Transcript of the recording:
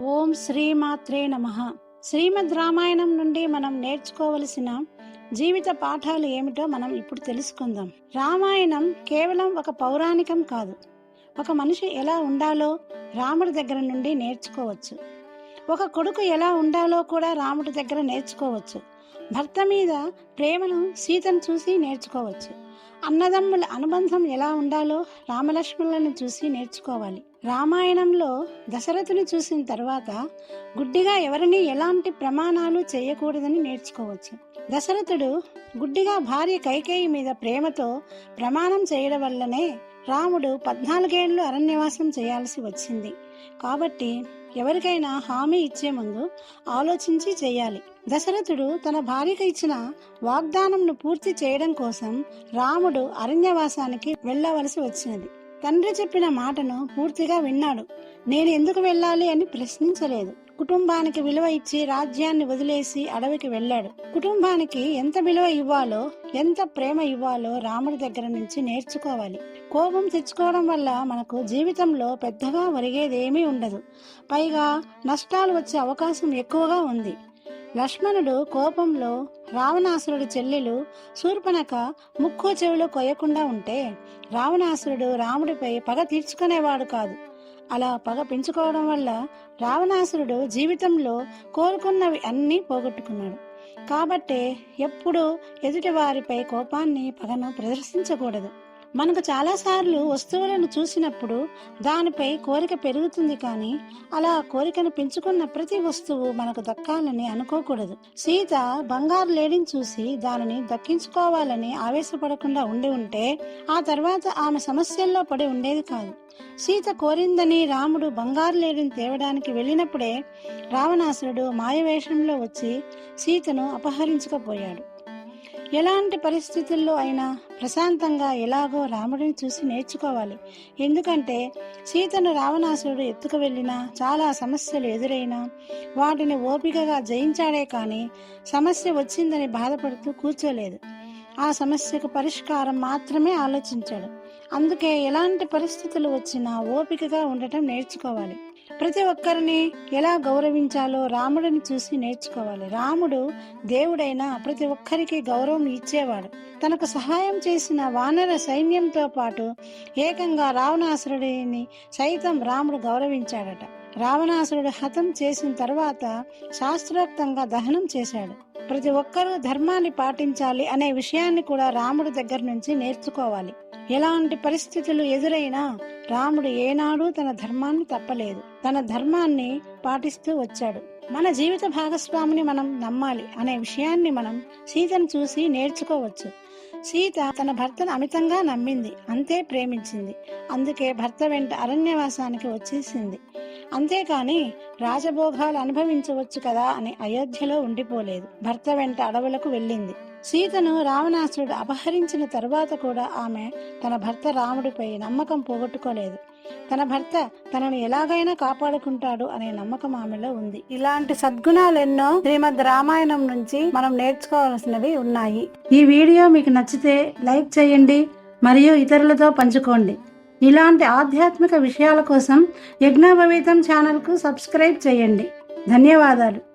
ఓం శ్రీమాత్రే నమ. శ్రీమద్ రామాయణం నుండి మనం నేర్చుకోవలసిన జీవిత పాఠాలు ఏమిటో మనం ఇప్పుడు తెలుసుకుందాం. రామాయణం కేవలం ఒక పౌరాణికం కాదు. ఒక మనిషి ఎలా ఉండాలో రాముడి దగ్గర నుండి నేర్చుకోవచ్చు. ఒక కొడుకు ఎలా ఉండాలో కూడా రాముడి దగ్గర నేర్చుకోవచ్చు. భర్త మీద ప్రేమను సీతను చూసి నేర్చుకోవచ్చు. అన్నదమ్ముల అనుబంధం ఎలా ఉండాలో రామలక్ష్మణులను చూసి నేర్చుకోవాలి. రామాయణంలో దశరథుని చూసిన తర్వాత గుడ్డిగా ఎవరిని ఎలాంటి ప్రమాణాలు చేయకూడదని నేర్చుకోవచ్చు. దశరథుడు గుడ్డిగా భార్య కైకేయి మీద ప్రేమతో ప్రమాణం చేయడం వల్లనే రాముడు పద్నాలుగేళ్ళు అరణ్యవాసం చేయాల్సి వచ్చింది. కాబట్టి ఎవరికైనా హామీ ఇచ్చే ముందు ఆలోచించి చేయాలి. దశరథుడు తన భార్యకు ఇచ్చిన వాగ్దానంను పూర్తి చేయడం కోసం రాముడు అరణ్యవాసానికి వెళ్ళవలసి వచ్చినది. తండ్రి చెప్పిన మాటను పూర్తిగా విన్నాడు. నేను ఎందుకు వెళ్ళాలి అని ప్రశ్నించలేదు. కుటుంబానికి విలువ ఇచ్చి రాజ్యాన్ని వదిలేసి అడవికి వెళ్ళాడు. కుటుంబానికి ఎంత విలువ ఇవ్వాలో ఎంత ప్రేమ ఇవ్వాలో రాముడి దగ్గర నుంచి నేర్చుకోవాలి. కోపం తెచ్చుకోవడం వల్ల మనకు జీవితంలో పెద్దగా ఒరిగేదేమీ ఉండదు. పైగా నష్టాలు వచ్చే అవకాశం ఎక్కువగా ఉంది. లక్ష్మణుడు కోపంలో రావణాసురుడి చెల్లెలు శూర్పణక ముక్కు చెవులు కొయ్యకుండా ఉంటే రావణాసురుడు రాముడిపై పగ తీర్చుకునేవాడు కాదు. అలా పగ పెంచుకోవడం వల్ల రావణాసురుడు జీవితంలో కోరుకున్నవి అన్నీ పోగొట్టుకున్నాడు. కాబట్టే ఎప్పుడూ ఎదుటివారిపై కోపాన్ని పగను ప్రదర్శించకూడదు. మనకు చాలాసార్లు వస్తువులను చూసినప్పుడు దానిపై కోరిక పెరుగుతుంది కానీ అలా కోరికను పెంచుకున్న ప్రతి వస్తువు మనకు దక్కాలని అనుకోకూడదు. సీత బంగారు లేడిని చూసి దానిని దక్కించుకోవాలని ఆవేశపడకుండా ఉండి ఉంటే ఆ తర్వాత ఆమె సమస్యల్లో పడి ఉండేది కాదు. సీత కోరిందని రాముడు బంగారు లేడిని తేవడానికి వెళ్ళినప్పుడే రావణాసురుడు మాయవేషంలో వచ్చి సీతను అపహరించకపోయాడు. ఎలాంటి పరిస్థితుల్లో అయినా ప్రశాంతంగా ఎలాగో రాముడిని చూసి నేర్చుకోవాలి. ఎందుకంటే సీతను రావణాసురుడు ఎత్తుకు వెళ్ళినా చాలా సమస్యలు ఎదురైనా వాటిని ఓపికగా జయించాడే కానీ సమస్య వచ్చిందని బాధపడుతూ కూర్చోలేదు. ఆ సమస్యకు పరిష్కారం మాత్రమే ఆలోచించాడు. అందుకే ఎలాంటి పరిస్థితులు వచ్చినా ఓపికగా ఉండటం నేర్చుకోవాలి. ప్రతి ఒక్కరిని ఎలా గౌరవించాలో రాముడిని చూసి నేర్చుకోవాలి. రాముడు దేవుడైనా ప్రతి ఒక్కరికి గౌరవం ఇచ్చేవాడు. తనకు సహాయం చేసిన వానర సైన్యంతో పాటు ఏకంగా రావణాసురుడిని సైతం రాముడు గౌరవించాడట. రావణాసురుడు హతం చేసిన తర్వాత శాస్త్రోక్తంగా దహనం చేశాడు. ప్రతి ఒక్కరూ ధర్మాన్ని పాటించాలి అనే విషయాన్ని కూడా రాముడి దగ్గర నుంచి నేర్చుకోవాలి. ఎలాంటి పరిస్థితులు ఎదురైనా రాముడు ఏనాడు తన ధర్మాన్ని తప్పలేదు. తన ధర్మాన్ని పాటిస్తూ వచ్చాడు. మన జీవిత భాగస్వామిని మనం నమ్మాలి అనే విషయాన్ని మనం సీతను చూసి నేర్చుకోవచ్చు. సీత తన భర్తను అమితంగా నమ్మింది అంతే ప్రేమించింది. అందుకే భర్త వెంట అరణ్యవాసానికి వచ్చేసింది. అంతేకాని రాజభోగాలు అనుభవించవచ్చు కదా అని అయోధ్యలో ఉండిపోలేదు. భర్త వెంట అడవులకు వెళ్ళింది. సీతను రావణాసురుడు అపహరించిన తరువాత కూడా ఆమె తన భర్త రాముడిపై నమ్మకం పోగొట్టుకోలేదు. తన భర్త తనను ఎలాగైనా కాపాడుకుంటాడు అనే నమ్మకం ఆమెలో ఉంది. ఇలాంటి సద్గుణాలెన్నో శ్రీమద్ రామాయణం నుంచి మనం నేర్చుకోవాల్సినవి ఉన్నాయి. ఈ వీడియో మీకు నచ్చితే లైక్ చేయండి మరియు ఇతరులతో పంచుకోండి. ఇలాంటి ఆధ్యాత్మిక విషయాల కోసం యజ్ఞభవితం ఛానల్కు సబ్స్క్రైబ్ చేయండి. ధన్యవాదాలు.